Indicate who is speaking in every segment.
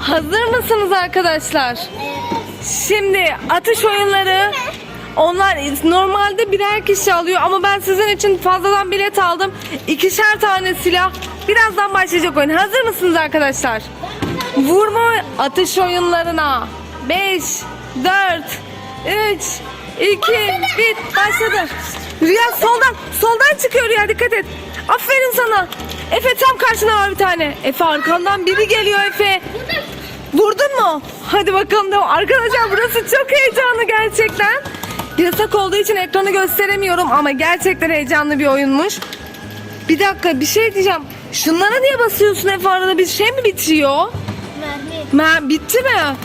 Speaker 1: Hazır mısınız arkadaşlar? Şimdi atış oyunları onlar normalde birer kişi alıyor ama ben sizin için fazladan bilet aldım. İkişer tane silah. Birazdan başlayacak oyun. Hazır mısınız arkadaşlar? Vurma atış oyunlarına. 5, 4, 3, 2, 1 başladı. Rüya soldan, soldan çıkıyor Rüya dikkat et. Aferin sana. Efe tam karşına var bir tane. Efe arkandan biri geliyor Efe. Vurdun mu? Hadi bakalım devam. Arkadaşlar burası çok heyecanlı gerçekten. Yasak olduğu için ekranı gösteremiyorum ama gerçekten heyecanlı bir oyunmuş. Bir dakika bir şey diyeceğim. Şunlara niye basıyorsun Efe arada bir şey mi bitiyor?
Speaker 2: Mermi.
Speaker 1: Ma bitti mi?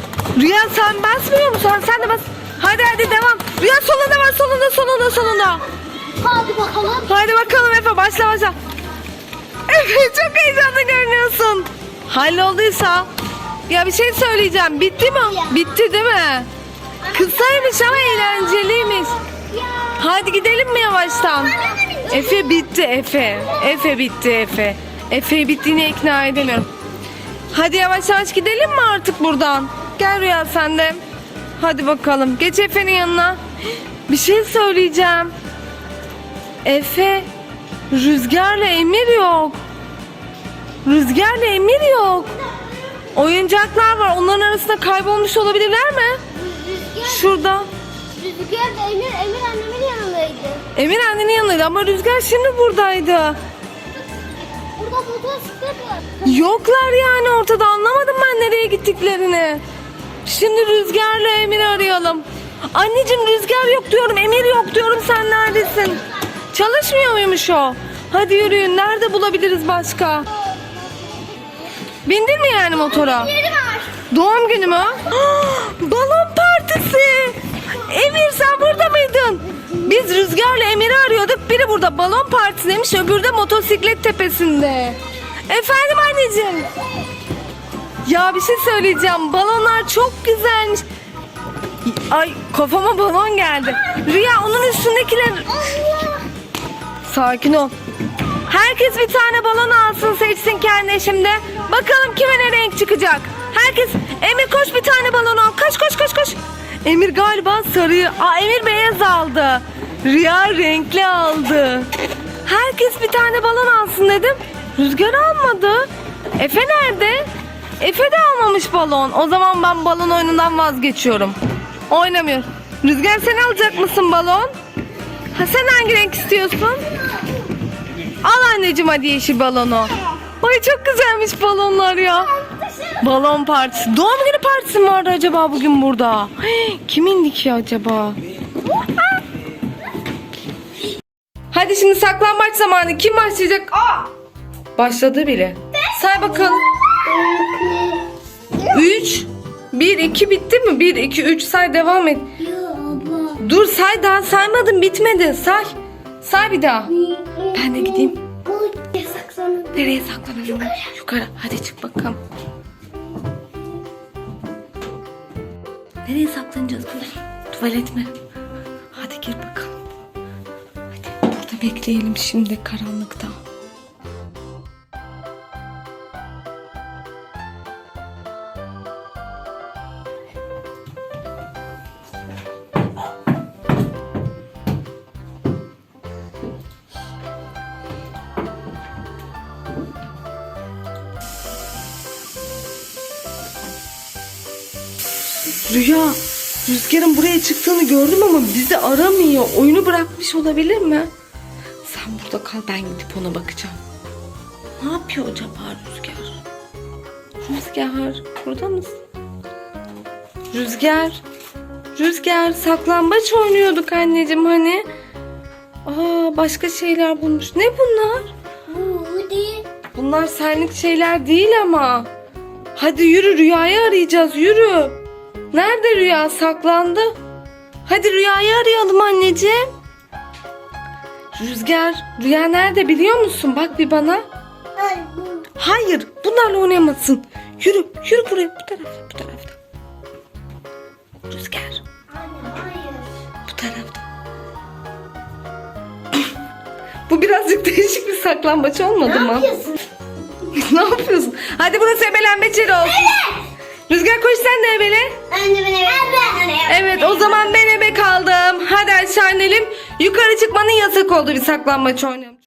Speaker 1: Rüya sen basmıyor musun? Sen de bas. Hadi hadi devam. Rüya solunda var solunda solunda solunda.
Speaker 2: Hadi bakalım.
Speaker 1: Hadi bakalım Efe başla başla. Efe çok heyecanlı görünüyorsun. Hallolduysa. Ya bir şey söyleyeceğim. Bitti mi? Bitti değil mi? Kısaymış ama eğlenceliymiş. Hadi gidelim mi yavaştan? Efe bitti Efe. Efe bitti Efe. Efe bittiğini ikna edemiyorum. Hadi yavaş yavaş gidelim mi artık buradan? Gel Rüya sen de. Hadi bakalım. Geç Efe'nin yanına. Bir şey söyleyeceğim. Efe, Rüzgar'la Emir yok. Rüzgar'la Emir yok. Oyuncaklar var. Onların arasında kaybolmuş olabilirler mi?
Speaker 2: Rüzgar.
Speaker 1: Şurada.
Speaker 2: Rüzgar da Emir, Emir annemin yanındaydı.
Speaker 1: Emir annenin yanındaydı ama Rüzgar şimdi buradaydı.
Speaker 2: Burada var.
Speaker 1: Yoklar yani ortada anlamadım ben nereye gittiklerini. Şimdi Rüzgar'la Emir'i arayalım. Anneciğim Rüzgar yok diyorum, Emir yok diyorum sen neredesin? Çalışmıyor muymuş o? Hadi yürüyün nerede bulabiliriz başka? Bindin mi yani motora?
Speaker 2: Yeri var.
Speaker 1: Doğum günü mü? Balon partisi. Emir sen burada mıydın? Biz Rüzgar'la Emir'i arıyorduk. Biri burada balon partisindeymiş, öbürü de motosiklet tepesinde. Efendim anneciğim. Ya bir şey söyleyeceğim. Balonlar çok güzelmiş. Ay kafama balon geldi. Rüya onun üstündekiler...
Speaker 2: Allah.
Speaker 1: Sakin ol. Herkes bir tane balon alsın seçsin kendine şimdi. Bakalım kime ne renk çıkacak. Herkes Emir koş bir tane balon al. Koş koş koş koş. Emir galiba sarıyı. Aa Emir beyaz aldı. Rüya renkli aldı. Herkes bir tane balon alsın dedim. Rüzgar almadı. Efe nerede? Efe de almamış balon. O zaman ben balon oyunundan vazgeçiyorum. Oynamıyorum. Rüzgar sen alacak mısın balon? Ha sen hangi renk istiyorsun? Anneciğim hadi yeşil balonu. Ay çok güzelmiş balonlar ya. Balon partisi. Doğum günü partisi mi vardı acaba bugün burada? Hey, Kimin ki acaba? Hadi şimdi saklambaç zamanı. Kim başlayacak? Başladı bile. Say bakalım. 3 1 2 bitti mi? 1 2 3 say devam et. Dur say daha saymadım bitmedi. Say. Say bir daha. Ben de gideyim. Nereye saklanalım? Yukarı. Yukarı. Hadi çık bakalım. Nereye saklanacağız burada? Tuvalet mi? Hadi gir bakalım. Hadi burada bekleyelim şimdi karanlıkta. Rüya, Rüzgar'ın buraya çıktığını gördüm ama bizi aramıyor. Oyunu bırakmış olabilir mi? Sen burada kal ben gidip ona bakacağım. Ne yapıyor acaba Rüzgar? Rüzgar, burada mısın? Rüzgar, Rüzgar saklambaç oynuyorduk anneciğim hani. Aa başka şeyler bulmuş. Ne bunlar?
Speaker 2: Bu değil.
Speaker 1: Bunlar senlik şeyler değil ama. Hadi yürü Rüya'yı arayacağız yürü. Nerede Rüya saklandı? Hadi Rüya'yı arayalım anneciğim. Rüzgar, Rüya nerede biliyor musun? Bak bir bana. Hayır, bunlarla oynayamazsın. Yürü, yürü buraya, bu tarafta, bu tarafta. Rüzgar,
Speaker 2: hayır.
Speaker 1: bu tarafta. bu birazcık değişik bir saklambaç olmadı
Speaker 2: Ne
Speaker 1: mı?
Speaker 2: yapıyorsun?
Speaker 1: ne yapıyorsun? Hadi burası ebelenme olsun. Koş sen de ebele.
Speaker 2: Ben evet.
Speaker 1: Evet o zaman ben ebe kaldım. Hadi aşağı inelim. Yukarı çıkmanın yasak olduğu bir saklanmaç oynayalım.